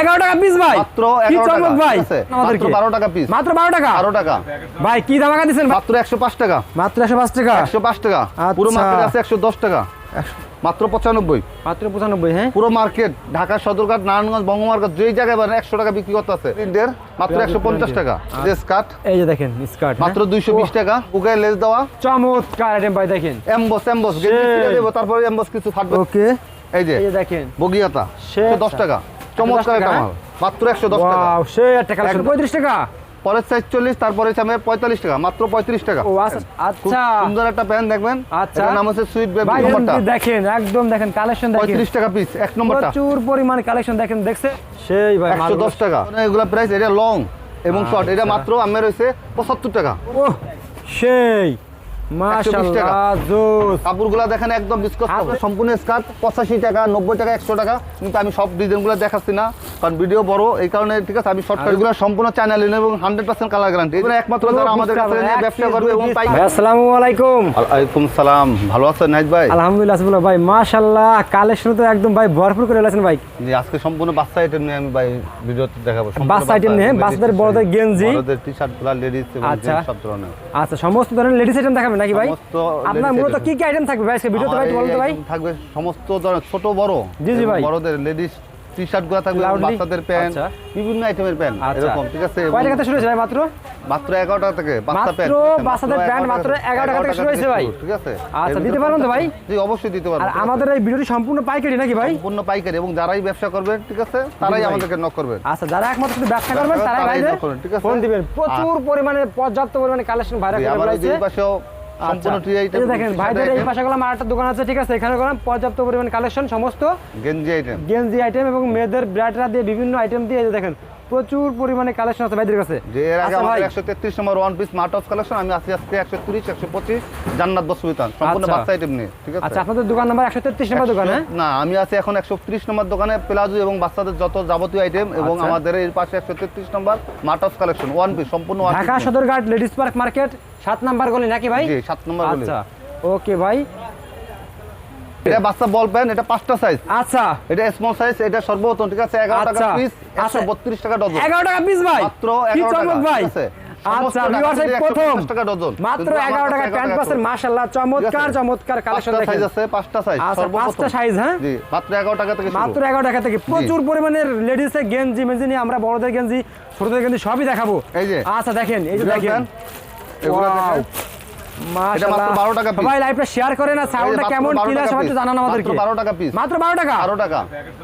এগারো টাকা পিস ভাই। মাত্র 11 চমক টাকা, ভাই? মাত্র 12 টাকা piece। মাত্র বারো টাকা? বারো টাকা। ভাই কি ধামাকা দিচ্ছেন মাত্র একশো পাঁচ টাকা। মাত্র একশো পাঁচ টাকা? একশো পাঁচ টাকা। আচ্ছা। পুরো মার্কেট আছে একশো দশ টাকা। মাত্র পঁচানব্বই। মাত্র পঁচানব্বই হ্যাঁ? পুরো মার্কেট ঢাকা সদরঘাট নারায়ণগঞ্জ বঙ্গমার্কেট যেই জায়গায় পারেন একশো টাকা বিক্রি করতে আছে। প্রিন্টের মাত্র একশো পঞ্চাশ টাকা। ড্রেস কাট এই যে দেখেন স্কার্ট মাত্র দুইশো বিশ টাকা। বুকে লেস দেওয়া। চমৎকার আইটেম ভাই দেখেন। Emboss emboss. দেবো তারপরে এমবস কিছু ফাটবে। ওকে। এই যে। এই যে দেখেন। বগিয়াতা সে দশ আচ্ছা। টাকা। চমৎকার একটা মাত্র একশো দশ টাকা। সে একটা কালেকশন। একদম। পঁয়ত্রিশ টাকা? পরের সাইজ চল্লিশ তারপরে হচ্ছে আমার পঁয়তাল্লিশ টাকা মাত্র পঁয়ত্রিশ টাকা। ও আচ্ছা আচ্ছা। সুন্দর একটা প্যান্ট দেখবেন। আচ্ছা। নাম হচ্ছে সুইট বেবি ভাই নম্বরটা দেখেন? একদম দেখেন কালেকশন দেখেন। পঁয়ত্রিশ টাকা পিস এক নম্বরটা প্রচুর পরিমাণ কালেকশন দেখেন দেখছে? সেই ভাই একশো দশ টাকা। এগুলা প্রাইস এটা লং এবং শর্ট এটা আচ্ছা। মাত্র আমার রয়েছে পঁচাত্তর টাকা। ও সেই। 120 টাকা। মাশাআল্লাহ জোস। কাপড়গুলা দেখেন একদম বিস্কট সম্পূর্ণ স্কার্ট পঁচাশি টাকা নব্বই টাকা একশো টাকা। কিন্তু আমি সব ডিজাইনগুলো দেখাচ্ছি না কারণ ভিডিও বড় এই কারণে ঠিক আছে আমি শর্ট সম্পূর্ণ চ্যানেল এবং হান্ড্রেড পার্সেন্ট কালার গ্যারান্টি এগুলো একমাত্র যারা আমাদের কাছে ব্যবসা করবে এবং ভাই আসসালামু আলাইকুম। ওয়ালাইকুম সালাম। ভালো আছেন নাইজ ভাই? আলহামদুলিল্লাহ আসিফুল্লাহ ভাই মাশাআল্লাহ কালেকশন তো একদম ভাই ভরপুর করে রেখেছেন ভাই। জি আজকে সম্পূর্ণ বাচ্চা আইটেম নিয়ে আমি ভাই ভিডিওতে দেখাবো। বাচ্চা item নিয়ে, বাচ্চাদের, বড়দের গেঞ্জি। বড়দেরগুলা লেডিস এবং আচ্ছা। সব ধরনের। আচ্ছা সমস্ত ধরনের লেডিস আইটেম দেখাবেন নাকি ভাই? আপনার মূলত কি কি আইটেম থাকবে ভাই? আজকে ভিডিওতে ভাই আমার একটু বলুন তো এই ভাই থাকবে সমস্ত ধরনের ছোট বড়। জি, জি ভাই। বড়দের লেডিস টি শার্টগুলো থাকবে বাচ্চাদের প্যান্ট আচ্ছা। বিভিন্ন আইটেমের প্যান্ট আচ্ছা। এরকম ঠিক আছে? কয় টাকা থেকে শুরু হয়েছে ভাই মাত্র? মাত্র এগারো টাকা থেকে বাচ্চা মাত্র বাচ্চাদের প্যান্ট মাত্র 11 টাকা থেকে শুরু হয়েছে ভাই? ঠিক আছে আচ্ছা, দিতে পারবেন তো ভাই? জি অবশ্যই দিতে পারব আর আমাদের এই ভিডিওটি সম্পূর্ণ পাইকারি নাকি ভাই? সম্পূর্ণ পাইকারি এবং যারাই ব্যবসা করবেন ঠিক আছে তারাই ভাই। আমাদেরকে নক করবেন। আচ্ছা যারা একমাত্র শুধু ব্যবসা করবেন তারাই আছে? ফোন দিবেন। প্রচুর পরিমাণে পর্যাপ্ত পরিমাণে কালেকশন ভাইরা করে ফেলাইছে পাশেও আচ্ছা সম্পূর্ণ টি এই দেখেন ভাইদের এই পাশে গেলাম আরেকটা দোকান আছে ঠিক আছে? এখানে গেলাম পর্যাপ্ত পরিমাণ কালেকশন সমস্ত গেঞ্জি আইটেম গেঞ্জি আইটেম এবং মেয়েদের ব্র্যাডরা দিয়ে বিভিন্ন আইটেম দিয়ে দেখেন প্রচুর পরিমাণে কালেকশন আছে ভাইদের কাছে। এর আগে আচ্ছা আমাদের একশো তেত্রিশ নম্বর one piece mart of collection আমি আজকে আজকে একশো তিরিশ একশো পঁচিশ জান্নাত বসুবিতান সম্পূর্ণ আচ্ছা। বাচ্চা আইটেম নিয়ে ঠিক আছে? আচ্ছা আপনাদের দোকান নাম্বার একশো তেত্রিশ নম্বর দোকান হ্যাঁ? না আমি আছি এখন একশো ত্রিশ নম্বর দোকানে প্লাজো এবং বাচ্চাদের যত যাবতীয় আইটেম এবং আচ্ছা। আমাদের এর পাশে একশো তেত্রিশ নম্বর mart of collection one piece সম্পূর্ণ Dhaka Sadarghat ladies park market সাত নাম্বার গলি নাকি ভাই? জি সাত নম্বর গলি। আচ্ছা। ওকে ভাই এটা বাচ্চা বল প্যান এটা পাঁচটা সাইজ আচ্ছা। এটা স্মল সাইজ এটা ঠিক আছে? এগারো টাকা আচ্ছা। পিস একশো আচ্ছা। বত্রিশ টাকা ডজন এগারো টাকা পিস ভাই। মাত্র কি 11 টাকা, ভাই। আচ্ছা প্রথম। টাকা ডজন। মাত্র টাকা প্যান্ট 11 চমৎকার চমৎকার কালেকশন পাঁচটা দেখেন। সাইজ আছে পাঁচটা সাইজ আচ্ছা পাঁচটা সাইজ হ্যাঁ? জি মাত্র এগারো টাকা থেকে মাত্র টাকা থেকে। প্রচুর গেঞ্জি মেঞ্জি নিয়ে আমরা বড়দের গেঞ্জি ছোটদের গেঞ্জি সবই দেখাবো। এই যে। আচ্ছা দেখেন এই যে দেখেন। এগুলো দেখেন। মাত্র টাকা piece। লাইভটা শেয়ার করেন আর সাউন্ডটা কেমন? 12 ক্লিয়ার টাকা সবাই একটু জানান আমাদেরকে। মাত্র টাকা piece। মাত্র টাকা? টাকা।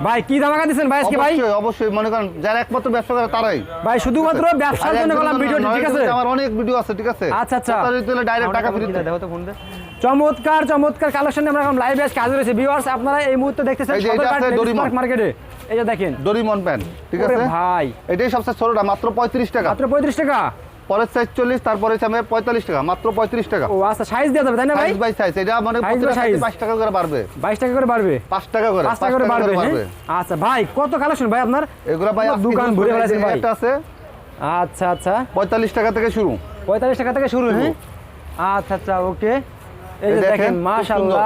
ভাই কি দামাকা দিচ্ছেন ভাই আজকে ভাই? অবশ্যই অবশ্যই মনে করেন যারা একমাত্র ব্যবসা করে তারাই। ভাই শুধুমাত্র ব্যবসার জন্য করলাম ভিডিওটি ঠিক আছে? আমার অনেক ভিডিও আছে ঠিক আছে? আচ্ছা আচ্ছা। ডাইরেক্ট টাকা ফ্রি দেখো তো ফোন দে। চমৎকার চমৎকার কালেকশন আমরা এখন লাইভে আজকে হাজির হয়েছি ভিউয়ার্স আপনারা এই মুহূর্তে দেখতেছেন এই যে সদরঘাট মার্কেটে এই দেখেন। ডোরিমন প্যান্ট ঠিক আছে? ভাই। এটাই সবচেয়ে ছোটটা মাত্র পঁয়ত্রিশ টাকা। মাত্র পঁয়ত্রিশ টাকা? পরের সাইজ চল্লিশ তারপরে হচ্ছে আমার পঁয়তাল্লিশ টাকা মাত্র পঁয়ত্রিশ টাকা। ও আচ্ছা সাইজ দেওয়া যাবে তাই না ভাই? সাইজ বাই সাইজ এটা মানে পাঁচ টাকা করে বাড়বে। বাইশ টাকা করে বাড়বে? পাঁচ টাকা করে পাঁচ টাকা করে বাড়বে? আচ্ছা ভাই কত কালেকশন ভাই আপনার? এগুলো ভাই দোকান ভাই। একটা আছে আচ্ছা আচ্ছা। পঁয়তাল্লিশ টাকা থেকে শুরু। পঁয়তাল্লিশ টাকা থেকে শুরু হ্যাঁ? আচ্ছা আচ্ছা ওকে। এই দেখেন, মাশাআল্লাহ।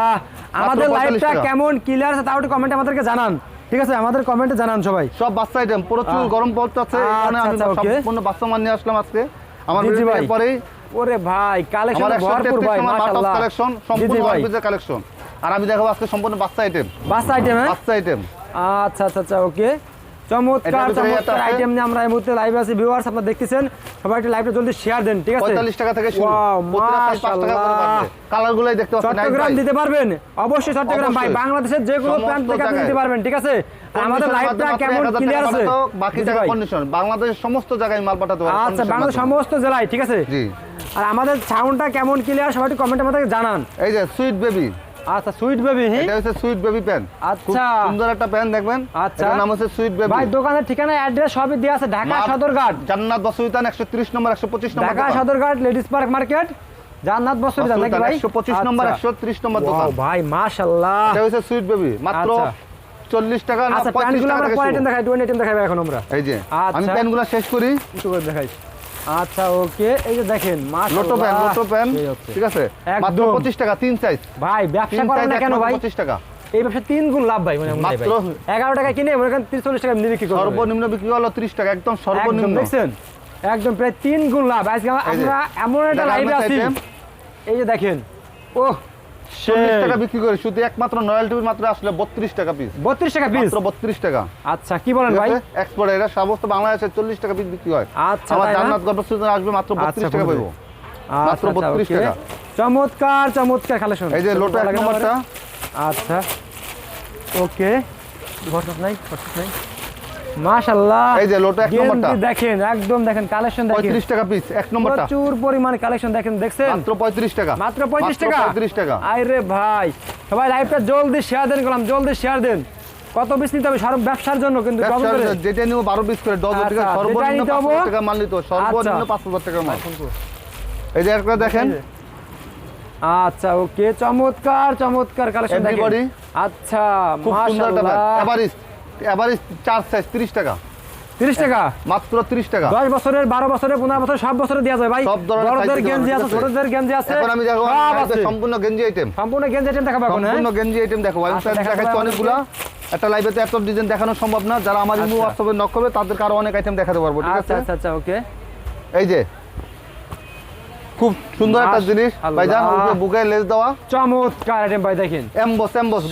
আমাদের মাত্র 45 লাইভটা কেমন? ক্লিয়ার আছে? তাও একটু কমেন্টে আমাদেরকে জানান। ঠিক আছে? আমাদের কমেন্টে জানান সবাই। সব বাচ্চা আইটেম প্রচুর গরম পড়তেছে আচ্ছা, আচ্ছা. সম্পূর্ণ বাচ্চা মান নিয়ে আসলাম আজকে। আমার ভাই। পরেই ওরে ভাই কালেকশন ভরপুর ভাই মাশাআল্লাহ। কালেকশন সম্পূর্ণ ওয়ান কালেকশন আর আমি দেখাবো আজকে সম্পূর্ণ বাচ্চা আইটেম বাচ্চা আইটেম হ্যাঁ? বাচ্চা আইটেম আচ্ছা আচ্ছা আচ্ছা ওকে চমৎকার চমৎকার আইটেম নিয়ে আমরা এই মুহূর্তে লাইভে আছি ভিউয়ার্স আপনারা দেখতেছেন। সবাই একটু লাইভটা জলদি শেয়ার দেন ঠিক আছে? পঁয়তাল্লিশ টাকা থেকে শুরু। দেখতে পাচ্ছেন চট্টগ্রাম দিতে পারবেন। অবশ্যই চট্টগ্রাম ভাই বাংলাদেশের যে কোনো প্রান্ত থেকে আপনি। দিতে পারবেন ঠিক আছে? আমাদের লাইভটা কেমন ক্লিয়ার আছে? বাকি জায়গা কন্ডিশন বাংলাদেশের সমস্ত জায়গায় মাল পাঠাতে পারব আচ্ছা condition বাংলাদেশ মাধ্যমে। সমস্ত জেলায় ঠিক আছে? জি। আর আমাদের সাউন্ডটা কেমন ক্লিয়ার সবাই কমেন্টে আমাদেরকে জানান। এই যে সুইট বেবি আচ্ছা সুইট বেবি এটা হচ্ছে সুইট বেবি প্যান আচ্ছা। সুন্দর একটা প্যান দেখবেন আচ্ছা। নাম হচ্ছে সুইট বেবি ভাই দোকানের ঠিকানা অ্যাড্রেস সবই দেওয়া আছে ঢাকা সদরঘাট জান্নাত বসুইতান একশো ত্রিশ নম্বর একশো পঁচিশ নম্বর Dhaka Sadarghat ladies park market Jannat বস্ত্র জান নাকি ভাই একশো পঁচিশ নম্বর আচ্ছা। একশো ত্রিশ নম্বর দোকান ভাই মাশাআল্লাহ এটা হচ্ছে সুইট বেবি মাত্র আচ্ছা। চল্লিশ টাকা না আচ্ছা পঁয়ত্রিশ প্যান্টগুলো টাকা আমরা পরে শুরু। আইটেম দেখাই টুয়েন্টি আইটেম দেখাই এখন আমরা এই যে আচ্ছা। আমি প্যানগুলো শেষ করি একটু করে দেখাই আচ্ছা ওকে। এই যে দেখেন লোটো প্যান লোটো প্যান ঠিক আছে? মাত্র একদম। পঁচিশ টাকা তিন সাইজ ভাই ব্যবসা করেন না কেন ভাই? পঁচিশ টাকা। এই ব্যবসা তিন গুণ লাভ ভাই মানে মাত্র এগারো টাকা কিনে মনে করেন তিরিশ চল্লিশ টাকা এমনি বিক্রি করব সর্বনিম্ন বিক্রি হলো ত্রিশ টাকা একদম সর্বনিম্ন। দেখছেন? একদম প্রায় তিন গুণ লাভ। আজকে আমরা- এমন একটা লাইভে আছি। এই যে দেখেন ও চল্লিশ টাকা বিক্রি করে শুধু একমাত্র নয়াল টিভির মাত্র আসলে বত্রিশ টাকা পিস বত্রিশ টাকা পিস বত্রিশ টাকা। আচ্ছা কি বলেন ভাই? এক্সপোর্ট এটা সমস্ত বাংলাদেশে চল্লিশ টাকা পিস বিক্রি হয়। আচ্ছা, আমার জান্নাত গল্প আসবে মাত্র বত্রিশ টাকা। আচ্ছা, মাত্র 32 okay। টাকা। চমৎকার চমৎকার কালেকশন এই যে লোটো এক নম্বরটা আচ্ছা। ওকে। ঘটনা নাই ঘটনা নাই। মাশাআল্লাহ। এই যে লোটো এক নম্বরটা। দেখেন একদম দেখেন কালেকশন দেখেন। পঁয়ত্রিশ টাকা পিস এক নম্বরটা। প্রচুর পরিমাণ কালেকশন দেখেন দেখছেন? মাত্র পঁয়ত্রিশ টাকা। মাত্র পঁয়ত্রিশ টাকা? পঁয়ত্রিশ টাকা। আরে ভাই সবাই লাইভটা জলদি শেয়ার দেন গেলাম জলদি শেয়ার দেন। কত পিস নিতে হবে? সব ব্যবসার জন্য কিন্তু। যেটা নিব বারো পিস করে ডজন আচ্ছা, সর্বনিম্ন টাকা মাল নিত সর্বনিম্ন আচ্ছা। মাল। এই যে একটা দেখেন। আচ্ছা ওকে চমৎকার চমৎকার কালেকশন দেখেন। আচ্ছা মাশাআল্লাহ। এভারেজ চার সাইজ তিরিশ টাকা। 30 টাকা? মাত্র তিরিশ টাকা। 10 বছরের 12 বছরের 15 বছরের সব বছরে দেওয়া যায় ভাই। সব ধরনের বড়দের গেঞ্জি আছে ছোটদের গেঞ্জি আছে এখন আমি দেখো সম্পূর্ণ গেঞ্জি আইটেম সম্পূর্ণ গেঞ্জি আইটেম দেখাবো এখন হ্যাঁ? সম্পূর্ণ গেঞ্জি আইটেম দেখো দেখাতে দেখাচ্ছি অনেকগুলা। একটা লাইভে তো এত ডিজাইন দেখানো সম্ভব না। যারা আমার ইমো আচ্ছা। হোয়াটসঅ্যাপে নক করবে তাদেরকে আরও অনেক আইটেম দেখাতে পারব ঠিক আচ্ছা আছে? আচ্ছা আচ্ছা ওকে এই যে খুব সুন্দর একটা জিনিস। ভাইজান বুকে লেস দেওয়া। চমৎকার আইটেম ভাই দেখেন। এমবস এমবস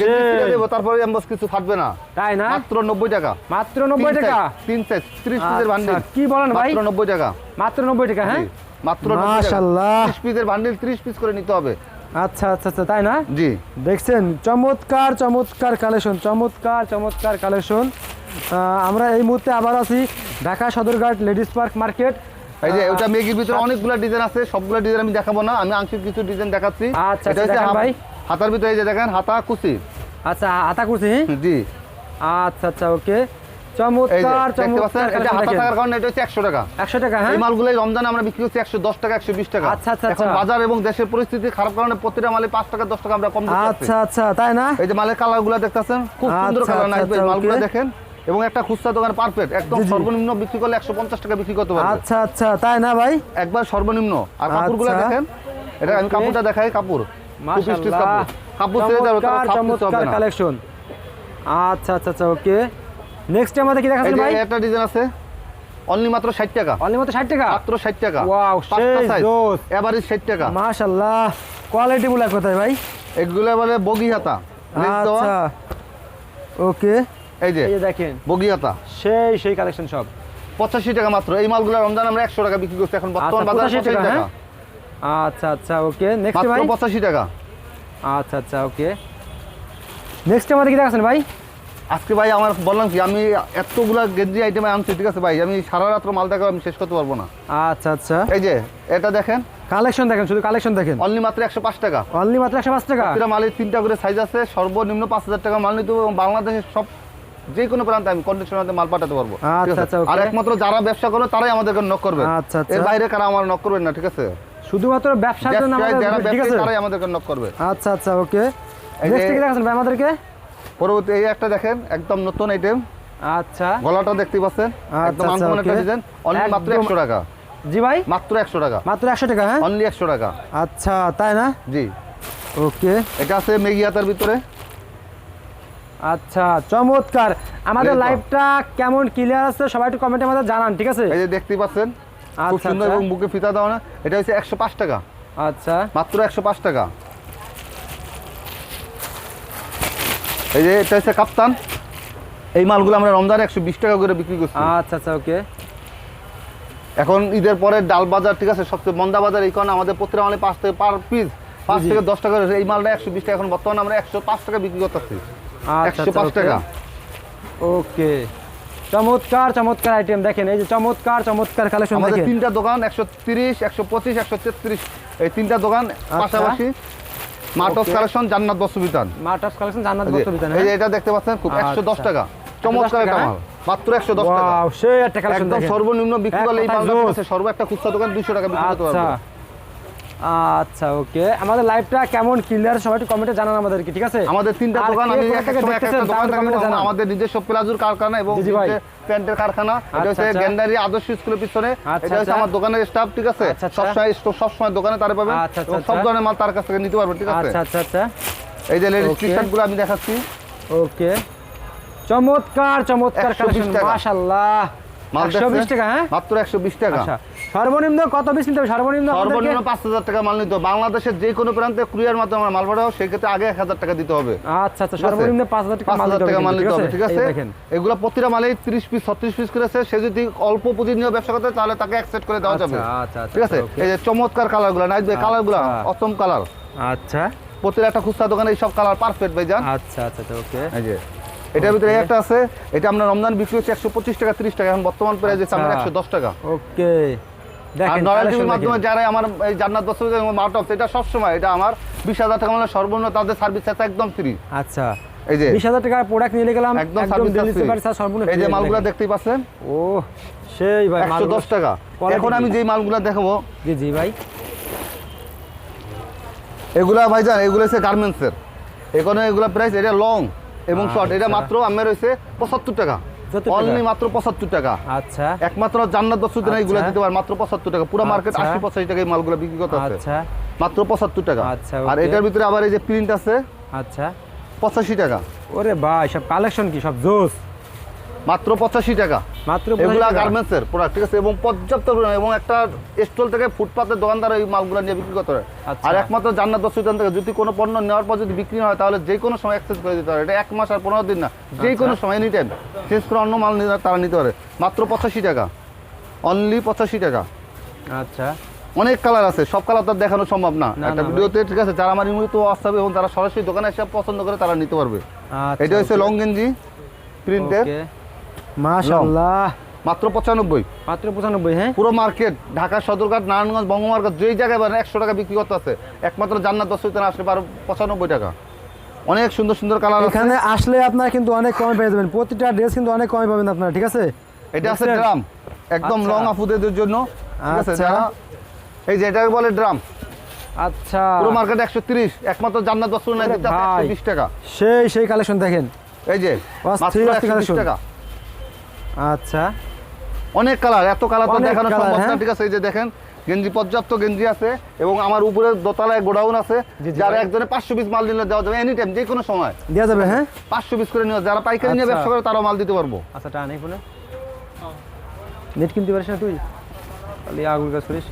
দেবো তারপরে এমবস কিছু ফাটবে না। তাই না? মাত্র নব্বই টাকা। মাত্র 90 টাকা? তিন সাইজ ত্রিশ পিসের বান্ডিল কি বলেন ভাই? মাত্র নব্বই টাকা। মাত্র 90 টাকা হ্যাঁ? মাত্র মাশাআল্লাহ। ত্রিশ পিসের বান্ডিল ত্রিশ পিস করে নিতে হবে। আচ্ছা আচ্ছা আচ্ছা তাই না? জি। দেখছেন চমৎকার চমৎকার কালেকশন চমৎকার চমৎকার কালেকশন আমরা এই মুহূর্তে আবার আছি Dhaka Sadarghat ladies park market. এই যে ওটা মেগির ভিতরে অনেকগুলো ডিজাইন আছে সবগুলো ডিজাইন আমি দেখাবো না আমি আংশিক কিছু ডিজাইন দেখাচ্ছি। আচ্ছা, এটা আচ্ছা, হচ্ছে ভাই। হাতার ভিতরে এই যে দেখেন হাতা কুচি। আচ্ছা আতা করছি জি। আচ্ছা আচ্ছা ওকে। চমৎকার চমৎকার এটা হাতা থাকার কারণে এটা হচ্ছে একশো টাকা। একশো টাকা হ্যাঁ? এই মালগুলো রমজানে আমরা বিক্রি করছি একশো দশ টাকা একশো বিশ টাকা। আচ্ছা, আচ্ছা, এখন আচ্ছা। বাজার এবং দেশের পরিস্থিতি খারাপ কারণে প্রতিটা মালে পাঁচ টাকা দশ টাকা আমরা কম দিতে আচ্ছা আচ্ছা তাই না? এই যে মালের কালারগুলো দেখতেছেন খুব সুন্দর আচ্ছা, কালার আচ্ছা, নাইস আচ্ছা, মালগুলো দেখেন। এবং একটা খুচরা দোকান পারফেক্ট একদম। সর্বনিম্ন বিক্রি করলে একশো পঞ্চাশ টাকা বিক্রি করতে পারবে। আচ্ছা আচ্ছা। তাই না ভাই? একবার সর্বনিম্ন। আর কাপড়গুলো আচ্ছা। দেখেন এটা আমি. কাপড়টা দেখাই কাপড়। ছেড়ে যাবে চমৎকার কালেকশন আচ্ছা আচ্ছা আচ্ছা ওকে। নেক্সট আমাদের কি দেখাচ্ছেন ভাই? একটা ডিজাইন আছে। অনলি মাত্র ষাট টাকা। অনলি মাত্র 60 টাকা? মাত্র ষাট টাকা। Wow, সেই জোস। এভারেজ ষাট টাকা। মাশাআল্লাহ কোয়ালিটি গুলা কোথায় ভাই। এগুলো বলে বগি হাতা আচ্ছা। ওকে। এই যে দেখেন। বগি হাতা সেই সেই কালেকশন সব। পঁচাশি টাকা মাত্র। এই মালগুলো রমজান আমরা একশো টাকা বিক্রি করছি। এখন বর্তমান আচ্ছা, বাজার 85 পঁচাশি টাকা, হ্যাঁ? আচ্ছা আচ্ছা ওকে। নেক্সট ভাই? পঁচাশি টাকা। আচ্ছা আচ্ছা ওকে। নেক্সট আমাদের কি দেখাচ্ছেন ভাই? আজকে ভাই আমার বললাম কি আমি এতগুলা গেঞ্জি আইটেম আনছি ঠিক আছে ভাই? আমি সারা রাত্র মাল দেখা আমি শেষ করতে পারব না। আচ্ছা আচ্ছা। এই যে এটা দেখেন। কালেকশন দেখেন শুধু কালেকশন দেখেন। অনলি মাত্র একশো পাঁচ টাকা। অনলি মাত্র একশো পাঁচ টাকা? মালের তিনটা করে সাইজ আছে সর্বনিম্ন পাঁচ হাজার টাকা মাল নিতে এবং বাংলাদেশের সব যে কোনো প্রান্তে আমি কন্ডিশনাতে মাল পাঠাতে পারব আচ্ছা? আচ্ছা. আর একমাত্র যারা ব্যবসা করবে তারাই আমাদেরকে নক করবে। আচ্ছা। এর বাইরে কারা আমার নক করবেন না ঠিক আছে? শুধুমাত্র ব্যবসার জন্য তারাই আমাদেরকে নক করবে। আচ্ছা আচ্ছা ওকে। আমাদেরকে? পরবর্তী এই একটা দেখেন একদম নতুন আইটেম আচ্ছা। গলাটা দেখতে পাচ্ছেন? একদম আনকমন একটা. ডিজাইন অনলি মাত্র একদম- একশো টাকা। জি ভাই? মাত্র একশো টাকা। মাত্র একশো টাকা হ্যাঁ? অনলি একশো টাকা। আচ্ছা তাই না? জি। ওকে। এটা আছে মেগি হাতার ভিতরে। আচ্ছা চমৎকার। আমাদের. লাইভটা কেমন ক্লিয়ার আছে? সবাই একটু কমেন্টে আমাদের জানান ঠিক আছে? এই যে দেখতে পাচ্ছেন? খুব আচ্ছা, সুন্দর আচ্ছা। এবং বুকে ফিতা দাও না এটা হচ্ছে একশো পাঁচ টাকা। আচ্ছা। মাত্র একশো পাঁচ টাকা। এই যে এটা হচ্ছে কাপ্তান। এই মালগুলো আমরা রমজানে একশো বিশ টাকা করে বিক্রি করছি। আচ্ছা আচ্ছা ওকে। এখন ঈদের পরে ডাল বাজার ঠিক আছে? সবচেয়ে মন্দা বাজার এই কারণে আমাদের প্রতিটা মালে পাঁচ থেকে পার পিস পাঁচ থেকে দশ টাকা করে। এই মালটা একশো বিশ টাকা। এখন বর্তমানে আমরা একশো পাঁচ টাকা বিক্রি করতেছি। একশো আচ্ছা, পাঁচ টাকা। ওকে। চমৎকার চমৎকার আইটেম দেখেন এই যে চমৎকার চমৎকার কালেকশন আমাদের তিনটা দোকান একশো তিরিশ একশো পঁচিশ একশো তেত্রিশ এই তিনটা দোকান পাশাপাশি মার্ট কালেকশন জান্নাত বস্তুবিতান মার্ট অফ কালেকশন জান্নাত এই যে- বস্ত্র বিতান এই এটা দেখতে পাচ্ছেন খুব একশো দশ আচ্ছা। টাকা চমৎকার একটা মাল মাত্র একশো দশ টাকা। একদম সর্বনিম্ন বিক্রি করলে এই সর্ব একটা খুচরা দোকান দুশো টাকা বিক্রি করতে আচ্ছা। পারবে। আচ্ছা ওকে আমাদের লাইভটা কেমন ক্লিয়ার সবাই একটু কমেন্টে জানান আমাদেরকে ঠিক আছে? আমাদের তিনটা দোকান আমি সময় দোকান একটু জানান। আমাদের নিজস্ব প্লাজুর কারখানা এবং। প্যান্টের কারখানা। এটা আচ্ছা, হচ্ছে আচ্ছা। গ্যান্ডারি আদর্শ স্কুলের পিছনে। আচ্ছা, এটা হচ্ছে। আমার দোকানের স্টাফ ঠিক আছে? আচ্ছা। সবসময় স্টোর সবসময় দোকানে তারা পাবেন। সব। ধরনের মাল তার কাছ থেকে নিতে পারবেন ঠিক আছে? আচ্ছা আচ্ছা আচ্ছা। এই যে লেডিস টি শার্টগুলো আমি দেখাচ্ছি। ওকে চমৎকার চমৎকার কালেকশন মাশাআল্লাহ। 120 টাকা হ্যাঁ? মাত্র টাকা। আচ্ছা সর্বনিম্ন কত পিস নিতে হবে? সর্বনিম্ন সর্বনিম্ন আপনাদেরকে? পাঁচ হাজার টাকা মাল নিতে হবে। বাংলাদেশের যে কোনো প্রান্তে কুরিয়ার মাধ্যমে আমরা মাল পাঠাবো সেক্ষেত্রে আগে এক হাজার টাকা দিতে হবে। আচ্ছা আচ্ছা সর্বনিম্ন পাঁচ হাজার টাকা মাল দিতে হবে নিতে হবে ঠিক আছে? এই প্রতিটা মালে পিস ছত্রিশ পিস করেছে। সে যদি অল্প পুঁজি নিয়ে ব্যবসা করতে তাহলে তাকে অ্যাকসেপ্ট করে দেওয়া যাবে। আচ্ছা আচ্ছা আচ্ছা ঠিক আছে? এই যে চমৎকার কালারগুলো নাইট কালারগুলো। Awesome colour. আচ্ছা। প্রতিটা একটা খুচরা দোকানে এই সব কালার পারফেক্ট ভাই আচ্ছা আচ্ছা ওকে। এই যে। এটার ভিতরে একটা আছে এটা আমরা রমজান বিক্রি হচ্ছে একশো পঁচিশ টাকা তিরিশ টাকা। এখন বর্তমান প্রাইস আছে আমার আচ্ছা। একশো দশ টাকা। ওকে আর দেখেন টিভির মাধ্যমে যারা আমার এই জান্নাত বস্তু মার্ট অফ এটা সবসময় এটা আমার বিশ হাজার টাকা মানে সর্বনিম্ন তাদের সার্ভিস আছে একদম ফ্রি আচ্ছা। এই যে বিশ হাজার টাকার প্রোডাক্ট নিয়ে গেলাম একদম সর্বনিম্ন এই যে মালগুলো। দেখতেই পাচ্ছেন? ও সেই ভাই একশো দশ টাকা। এখন আমি যেই মালগুলো দেখাবো। জি জি ভাই। এগুলা ভাইজান এগুলো হচ্ছে গার্মেন্টসের এখানে এগুলা প্রাইস এটা লং এবং শর্ট এটা আচ্ছা। মাত্র আমার রয়েছে পঁচাত্তর টাকা। 70 টাকা? অনলি মাত্র পঁচাত্তর টাকা। আচ্ছা। একমাত্র জান্নাত আচ্ছা। দিতে পারে মাত্র পঁচাত্তর টাকা। পুরো মার্কেট। আশি পঁচাশি টাকা এই মালগুলো বিক্রি করতে আছে আচ্ছা। মাত্র পঁচাত্তর টাকা। আচ্ছা, আর এটার ভিতরে আবার এই যে প্রিন্ট আছে আচ্ছা। পঁচাশি টাকা। ওরে ভাই সব কালেকশন কি? সব জোস? মাত্র পঁচাশি টাকা। মাত্র এগুলা গার্মেন্টসের প্রোডাক্ট ঠিক আছে? এবং পর্যাপ্ত এবং একটা স্টল থেকে ফুটপাতের দোকানদার এই মালগুলো নিয়ে বিক্রি করতে পারে। আচ্ছা। আর একমাত্র জান্নাত দর্শক থেকে যদি কোনো পণ্য নেওয়ার পর যদি বিক্রি হয় তাহলে যে কোনো সময় অ্যাক্সেস করে দিতে পারে। এটা এক মাস আর পনেরো দিন না। যে আচ্ছা। কোনো সময় এনি টাইম চেঞ্জ করে অন্য মাল তারা নিতে পারে। মাত্র পঁচাশি টাকা। অনলি পঁচাশি টাকা। আচ্ছা। অনেক কালার আছে। সব কালার তো দেখানো সম্ভব না। একটা ভিডিওতে ঠিক আছে? যারা আমার ইমুতে আসতে এবং তারা সরাসরি দোকানে এসে পছন্দ করে তারা নিতে পারবে। আচ্ছা এটা হচ্ছে লং গেঞ্জি প্রিন্টের মাশাআল্লাহ। মাত্র পঁচানব্বই। মাত্র 95 হ্যাঁ? পুরো মার্কেট ঢাকা সদরঘাট নারায়ণগঞ্জ বঙ্গমার্কেট যেই জায়গায় পারেন একশো টাকা বিক্রি করতে আছে। একমাত্র জান্নাত দশ আসলে পারো পঁচানব্বই টাকা। অনেক সুন্দর সুন্দর কালার এখানে আসলে আপনারা কিন্তু অনেক কমে পেয়ে যাবেন। প্রতিটা ড্রেস কিন্তু অনেক কমে পাবেন আপনারা ঠিক আছে? এটা আছে ড্রাম। একদম আচ্ছা। লং আফুদের জন্য। আচ্ছা। এই যে এটাকে বলে ড্রাম। আচ্ছা। পুরো মার্কেট একশো তিরিশ। একমাত্র জান্নাত দশ টাকা। সেই সেই কালেকশন দেখেন। এই যে মাত্র অস্থির একশো বিশ collection। টাকা। আচ্ছা। অনেক কালার এত কালার তো দেখানো সম্ভব না। হ্যাঁ। ঠিক আছে এই যে দেখেন গেঞ্জি পর্যাপ্ত গেঞ্জি আছে এবং আমার উপরে দোতলায় গোডাউন আছে। যারা। একজনে পাঁচশো পিস মাল নিলে দেওয়া যাবে এনি টাইম যে কোনো সময়। দেওয়া যাবে হ্যাঁ? পাঁচশো পিস করে নিয়ে যারা পাইকারি নিয়ে আচ্ছা। ব্যবসা করে তারাও মাল দিতে পারব। আচ্ছা টা নেই ফোনে নেট কিনতে পারিস না তুই? তাহলে আগুল কাজ করিস।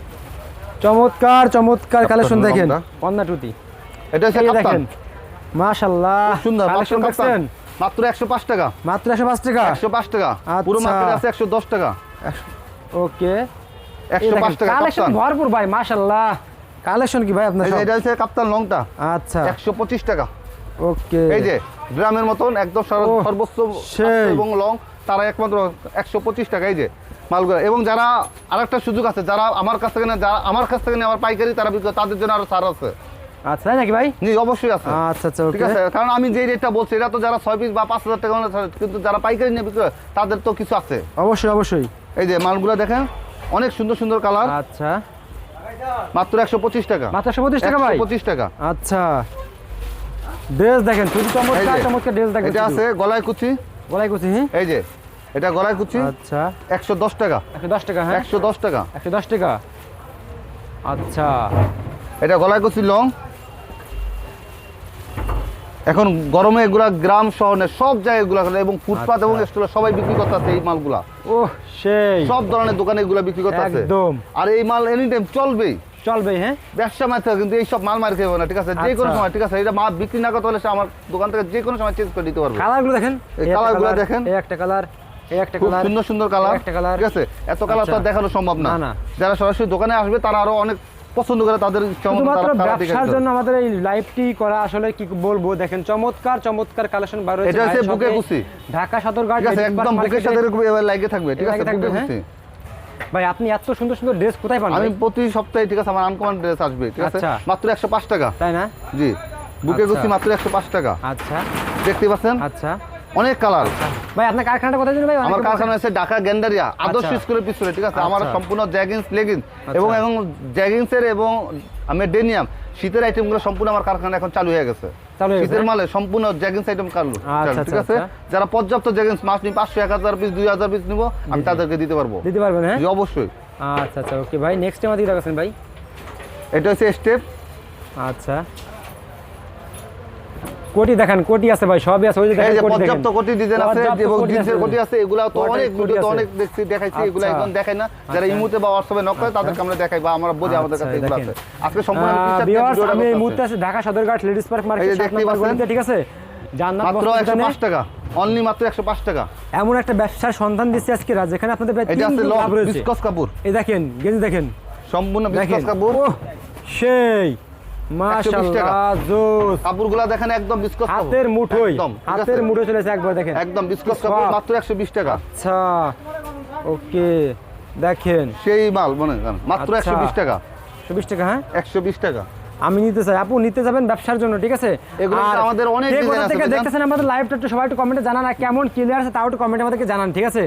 চমৎকার চমৎকার কালেকশন। দেখেন। অন্না টুতি। এটা দেখেন মাশাআল্লাহ সুন্দর কালেকশন দেখছেন? মাত্র একশো পাঁচ টাকা। মাত্র 105 টাকা? একশো পাঁচ টাকা। পুরো আচ্ছা। মার্কেট আছে একশো দশ টাকা। ওকে। একশো পাঁচ টাকা কালেকশন ভরপুর ভাই মাশাআল্লাহ কালেকশন কি ভাই আপনার এই এটা হচ্ছে কাপ্তান লংটা। আচ্ছা। একশো পঁচিশ টাকা। ওকে। এই যে গ্রামের মতন একদম সর্বোচ্চ এবং লং তারা একমাত্র একশো পঁচিশ টাকা এই যে মালগুলো। এবং যারা আরেকটা সুযোগ আছে যারা আমার কাছ থেকে নেয়, যারা আমার কাছ থেকে আমার পাইকারি তারা বিক্রি তাদের জন্য আরও ছাড় আছে। আচ্ছা নাকি ভাই? জি অবশ্যই আছে। আচ্ছা আচ্ছা ঠিক আছে কারণ আমি যে রেটটা বলছি এটা তো যারা ছয় পিস বা পাঁচ হাজার টাকা কিন্তু যারা পাইকারি নিয়ে তাদের তো কিছু আছে। অবশ্যই অবশ্যই। এই যে মালগুলো দেখেন অনেক সুন্দর সুন্দর কালার। আচ্ছা। মাত্র একশো পঁচিশ টাকা। মাত্র 125 টাকা ভাই? পঁচিশ টাকা। আচ্ছা। ড্রেস দেখেন এই চমৎকার চমৎকার ড্রেস দেখেন এটা আছে গলায় কুচি। গলাই কুচি হ্যাঁ এই যে এটা গলায় কুচি। আচ্ছা। একশো দশ টাকা। একশো দশ টাকা হ্যাঁ? একশো দশ টাকা। একশো দশ টাকা। আচ্ছা। এটা গলায় কুচি লং। এখন গরমে এগুলা গ্রাম শহরে সব জায়গায় এগুলা এবং ফুটপাত আচ্ছা। এবং স্টলে সবাই বিক্রি করতে আছে এই মালগুলা ও সেই সব ধরনের দোকানে এগুলা বিক্রি করতে আছে একদম। আর এই মাল এনি টাইম চলবেই চলবে হ্যাঁ ব্যবসা মারতে কিন্তু এইসব মাল মার খেয়ে না ঠিক আছে যে কোনো আচ্ছা। সময় ঠিক আছে এটা মাল বিক্রি না করতে হলে সে আমার দোকান থেকে যে কোনো সময় চেঞ্জ করে দিতে পারবে কালারগুলো দেখেন এই কালারগুলো দেখেন। এই একটা কালার সুন্দর সুন্দর কালার ঠিক আছে এত কালার তো আচ্ছা। দেখানো সম্ভব না। যারা সরাসরি দোকানে আসবে তারা আরও অনেক পছন্দ করে তাদের শুধুমাত্র ব্যবসার জন্য আমাদের এই লাইভটি করা আসলে কি বলব দেখেন চমৎকার চমৎকার কালেকশন বার এটা বুকে। কুচি। ঢাকা সদরঘাট একদম বুকের সাথে এরকম এবার লাগে থাকবে ঠিক আছে বুকে হ্যাঁ? কুচি। ভাই আপনি এত সুন্দর সুন্দর ড্রেস কোথায় পান আমি প্রতি সপ্তাহে ঠিক আছে আমার আনকমন ড্রেস আসবে ঠিক আছে আচ্ছা। মাত্র একশো পাঁচ টাকা তাই না জি বুকে আচ্ছা। কুচি মাত্র একশো পাঁচ টাকা আচ্ছা দেখতে পাচ্ছেন আচ্ছা অনেক কালার। ভাই আপনার কারখানাটা কোথায় জানেন ভাই? আমার কারখানা। আছে ঢাকা গেন্ডারিয়া আদর্শ আচ্ছা। স্কুলের পিছনে ঠিক আছে? আমার আচ্ছা। সম্পূর্ণ জ্যাগিন্স লেগিংস আচ্ছা। এবং এবং জ্যাগিন্সের এবং আমি ডেনিয়াম শীতের আইটেমগুলো সম্পূর্ণ আমার কারখানা এখন চালু হয়ে গেছে? শীতের মালে সম্পূর্ণ জ্যাগিন্স আইটেম চালু। ঠিক আছে। যারা পর্যাপ্ত জ্যাগিন্স মাছ নিয়ে পাঁচশো এক হাজার পিস দুই হাজার পিস নিবো আমি তাদেরকে দিতে পারব। দিতে পারবেন হ্যাঁ? অবশ্যই। আচ্ছা আচ্ছা ওকে। ভাই নেক্সট টাইম দিকে দেখাচ্ছেন ভাই। এটা হচ্ছে স্টেপ আচ্ছা। কোটি দেখেন কোটি আছে ভাই সবই আছে ওই যে দেখেন কোটি পর্যাপ্ত। কোটি ডিজাইন আছে এবং জিন্সের কোটি আছে। এগুলা তো অনেক কোটি ভিডিওতে আছে। অনেক দেখছি দেখাইছি এগুলা আচ্ছা। এখন দেখাই না। যারা আচ্ছা। ইমুতে বা হোয়াটসঅ্যাপে নক করে তাদেরকে আমরা দেখাই বা আমরা বলি আমাদের আচ্ছা, কাছে এগুলো আছে। আজকে সম্পূর্ণ আমি এই। মুহূর্তে আছি Dhaka Sadarghat ladies park market ঠিক আছে? জান্নাত মাত্র বস্ত্র একশো দোকানে। পাঁচ টাকা অনলি মাত্র একশো পাঁচ টাকা। এমন একটা ব্যবসার সন্ধান দিচ্ছে আজকে রাজ যেখানে আপনাদের প্রায় তিন লাভ রয়েছে। বিস্কস কাপড়। এই দেখেন গেঞ্জি দেখেন। সম্পূর্ণ বিস্কস কাপড়। সেই। মাশাআল্লাহ জোস। কাপড়গুলা দেখেন একদম বিস্কস হাতের মুঠোই একদম ঠিক আছে? হাতের মুঠোয় চলেছে একবার দেখেন। একদম বিস্কস কাপড় মাত্র একশো বিশ টাকা। আচ্ছা ওকে দেখেন। সেই মাল মনে করেন মাত্র। একশো বিশ টাকা। হ্যাঁ? আমি নিতে চাই। আপু নিতে যাবেন ব্যবসার জন্য ঠিক আছে? এগুলো আমাদের অনেক কে design আছে, দেখতেছেন আমাদের লাইভটা একটু সবাই একটু কমেন্টে জানান কেমন ক্লিয়ার আছে তাও একটু কমেন্টে আমাদেরকে জানান ঠিক আছে?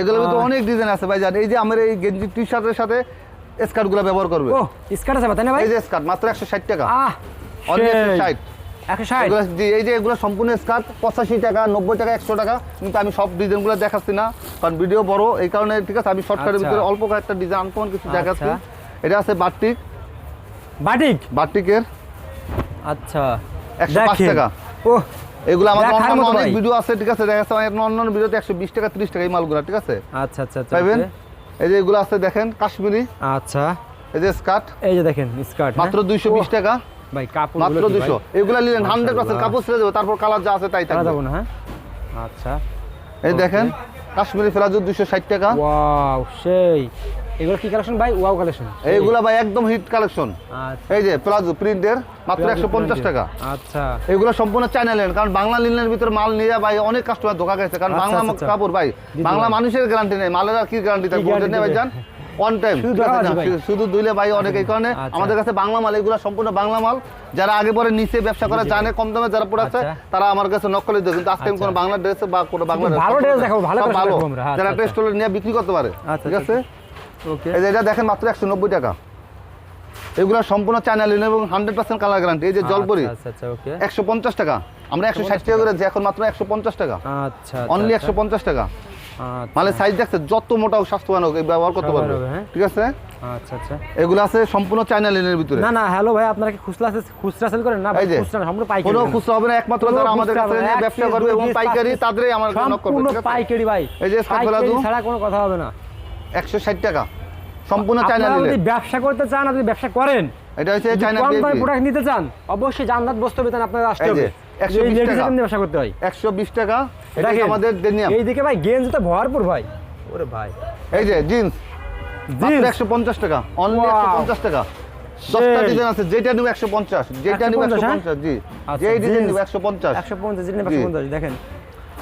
এগুলোর ভিতরে অনেক ডিজাইন আছে ভাই জান এই যে আমার এই গেঞ্জি টি শার্টের সাথে স্কার্টগুলো ব্যবহার করবে ও স্কার্ট আছে তাই না ভাই এই যে স্কার্ট মাত্র একশো ষাট টাকা আহ অনলি একশো সেই। ষাট একশো ষাট এগুলো জি, এই যে এগুলো সম্পূর্ণ স্কার্ট পঁচাশি টাকা নব্বই টাকা একশো টাকা কিন্তু আমি সব ডিজাইনগুলো দেখাচ্ছি না কারণ ভিডিও বড় এই কারণে ঠিক আছে আমি শর্টকাটের আচ্ছা। ভিতরে অল্প কয়েকটা ডিজাইন আনকমন কিছু দেখাচ্ছি আচ্ছা। এটা আছে বাটিক বাটিক বাটিকের আচ্ছা 105 দেখেন। টাকা। ও এগুলো আমার অনেক ভিডিও আছে ঠিক আছে দেখা যাচ্ছে অন্যান্য ভিডিওতে একশো বিশ টাকা ত্রিশ টাকা এই মালগুলো ঠিক আছে আচ্ছা আচ্ছা আচ্ছা পাইবেন। এই যে এগুলো আছে দেখেন কাশ্মীরি। আচ্ছা। এই যে স্কার্ট। এই যে দেখেন স্কার্ট মাত্র দুইশো বিশ টাকা। ভাই কাপড় মাত্র 200 এগুলো নিলেন হান্ড্রেড পার্সেন্ট কাপড় ছেড়ে দেব তারপর কালার যা আছে তাই থাকবে। যাব না হ্যাঁ? আচ্ছা। এই দেখেন কাশ্মীরি দুশো ষাট টাকা। ওয়াও সেই। এগুলো কি কালেকশন ভাই? ওয়াও কালেকশন এইগুলা ভাই একদম হিট কালেকশন আচ্ছা। এই যে প্লাজো প্রিন্টের মাত্র একশো পঞ্চাশ টাকা। আচ্ছা। এগুলো সম্পূর্ণ চায়না লেন কারণ বাংলা লিনের ভিতরে মাল নিয়ে ভাই অনেক কাস্টমার ধোকা গেছে কারণ আচ্ছা, বাংলা আচ্ছা। কাপড় ভাই বাংলা মানুষের গ্যারান্টি নেই। মালের আর কি গ্যারান্টি থাকবে ভাই? যান অন টাইম শুধু দুইলে ভাই। অনেক এই কারণে। আমাদের কাছে বাংলা মাল এগুলো সম্পূর্ণ বাংলা মাল। যারা আগে পরে নিচে ব্যবসা করে জানে কম দামে যারা পড়াচ্ছে আচ্ছা। তারা আমার কাছে নকলে দেয় কিন্তু আজকে কোনো। বাংলা ড্রেস বা কোনো বাংলা ভালো dress দেখাবো, ভালো যারা। টেস্ট নিয়ে বিক্রি করতে পারে। ঠিক আছে? ওকে এটা দেখেন মাত্র একশো নব্বই টাকা। এগুলো সম্পূর্ণ চায়না লিন এবং হান্ড্রেড পার্সেন্ট কালার গ্যারান্টি এই যে জলপরি আচ্ছা আচ্ছা একশো পঞ্চাশ টাকা। আমরা একশো ষাট টাকা করে এখন মাত্র একশো পঞ্চাশ টাকা। আচ্ছা অনলি একশো পঞ্চাশ টাকা। মানে সাইজ দেখছে যত মোটা হোক স্বাস্থ্যবান হোক ব্যবহার করতে পারবে। হ্যাঁ। ঠিক আছে? আচ্ছা আচ্ছা। এগুলো আছে সম্পূর্ণ চায়না লিনের ভিতরে। না না হ্যালো ভাই আপনারা কি খুচরা খুচরা সেল করেন? না খুচরা সম্পূর্ণ পাইকারি কোনো খুচরা হবে না একমাত্র যারা আমাদের কাছে নিয়ে ব্যবসা করবে এবং পাইকারি তাদেরই আমার সম্পূর্ণ পাইকারি ভাই। এই যে ছাড়া কোনো কথা হবে না। একশো ষাট টাকা। সম্পূর্ণ চায়না যদি ব্যবসা করতে চান আপনি ব্যবসা করেন এটা হচ্ছে চায়না প্রোডাক্ট নিতে চান অবশ্যই জান্নাত বস্তু বেতন আপনাদের আসতে হবে। 120 এই ladies টাকা। item নিয়ে ব্যবসা করতে হয়। একশো বিশ টাকা এটা আমাদের এইদিকে ভাই গেঞ্জ তো ভরপুর ভাই। ওরে ভাই। এই যে জিন্স। একশো পঞ্চাশ টাকা। অনলি একশো পঞ্চাশ টাকা। দশটা ডিজাইন আছে যেটা নিবে একশো পঞ্চাশ। যেটা নিবে 150, একশো হ্যাঁ? পঞ্চাশ জি। আচ্ছা, যেই ডিজাইন jeans। একশো পঞ্চাশ। একশো পঞ্চাশ। একশো পঞ্চাশ দেখেন।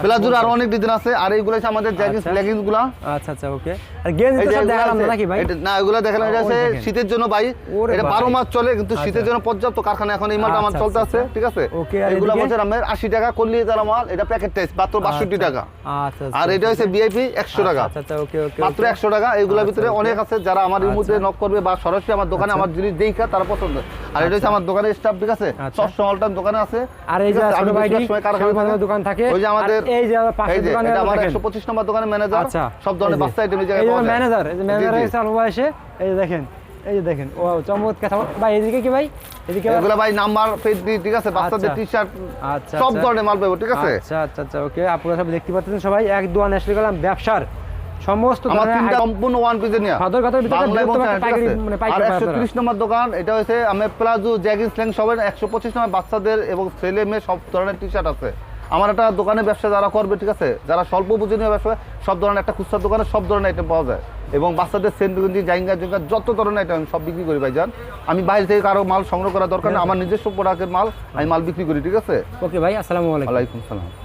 প্লাজোর আরও অনেক ডিজাইন আছে আর এইগুলো হচ্ছে আমাদের আচ্ছা। লেগিংসগুলা আচ্ছা আচ্ছা ওকে। আর গেঞ্জ তো সব দেখালাম না নাকি ভাই? এটা- না এগুলো দেখালাম এটা আছে শীতের জন্য ভাই। এটা ভাই। বারো মাস চলে কিন্তু আচ্ছা। শীতের জন্য পর্যাপ্ত কারখানা এখন এই মালটা আমার আচ্ছা, চলতে আচ্ছা, আছে ঠিক আছে? ওকে, আর এগুলো? হচ্ছে আমার আশি টাকা করলি তারা মাল এটা প্যাকেট টাইস মাত্র বাষট্টি টাকা। আচ্ছা আর এটা হচ্ছে বিআইপি একশো টাকা। আচ্ছা আচ্ছা ওকে ওকে মাত্র একশো টাকা এইগুলোর আচ্ছা, ভিতরে অনেক আছে যারা আমার আচ্ছা। নক করবে বা সরাসরি আমার দোকানে আমার জিনিস দেখা তারা পছন্দ। আর এটা হচ্ছে আমার দোকানের স্টাফ ঠিক আছে? আচ্ছা। সবসময় অল দোকানে আছে। আর এই যে আছে? আমি ছোট ভাইটি সময় কারখানায় ছোট ভাইয়ের থাকি। দোকান থাকে। ওই যে আমাদের এই যে পাশের দোকানে আমার দেখেন। একশো পঁচিশ নম্বর দোকানে ম্যানেজার আচ্ছা সব ধরনের বাচ্চা আইটেম এই জায়গায় পাওয়া যায়। ম্যানেজার এই যে ম্যানেজার এসে এই যে দেখেন এই যে দেখেন ও চমৎকার চমৎ- ভাই এদিকে কি ভাই? এদিকে এগুলো ভাই নাম্বার পেটি ঠিক আছে বাচ্চাদের আচ্ছা। টি শার্ট আচ্ছা। সব আচ্ছা। ধরনের মাল পাবো ঠিক আছে? আচ্ছা আচ্ছা আচ্ছা ওকে আপনারা সব দেখতে পাচ্ছেন সবাই এক আসলে গেলাম ব্যবসার সমস্ত তিনটা সম্পূর্ণ ওয়ান পিসের নিয়ে। সদরঘাটের ভিতরে পাইকারি- মানে পাইকারি আপনারা। ত্রিশ নম্বর দোকান এটা হচ্ছে আমি প্লাজো জ্যাগিং স্ল্যাং সবের একশো পঁচিশ নম্বর বাচ্চাদের এবং ছেলে মেয়ে সব ধরনের টি শার্ট আছে। আমার একটা দোকানে ব্যবসা যারা করবে ঠিক আছে? যারা স্বল্প পুঁজি ব্যবসা সব ধরনের একটা খুচরা দোকানে সব ধরনের আইটেম পাওয়া যায়। এবং বাচ্চাদের সেন্ট গঞ্জি জাইঙ্গা জুঙ্গা যত ধরনের আইটেম আমি সব বিক্রি করি ভাই ভাইজান। আমি বাইরে থেকে কারও মাল সংগ্রহ করা দরকার নেই আমার নিজস্ব প্রোডাক্টের মাল আমি মাল বিক্রি করি ঠিক আছে? ওকে ভাই আসসালামু আলাইকুম। ওয়ালাইকুম সালাম।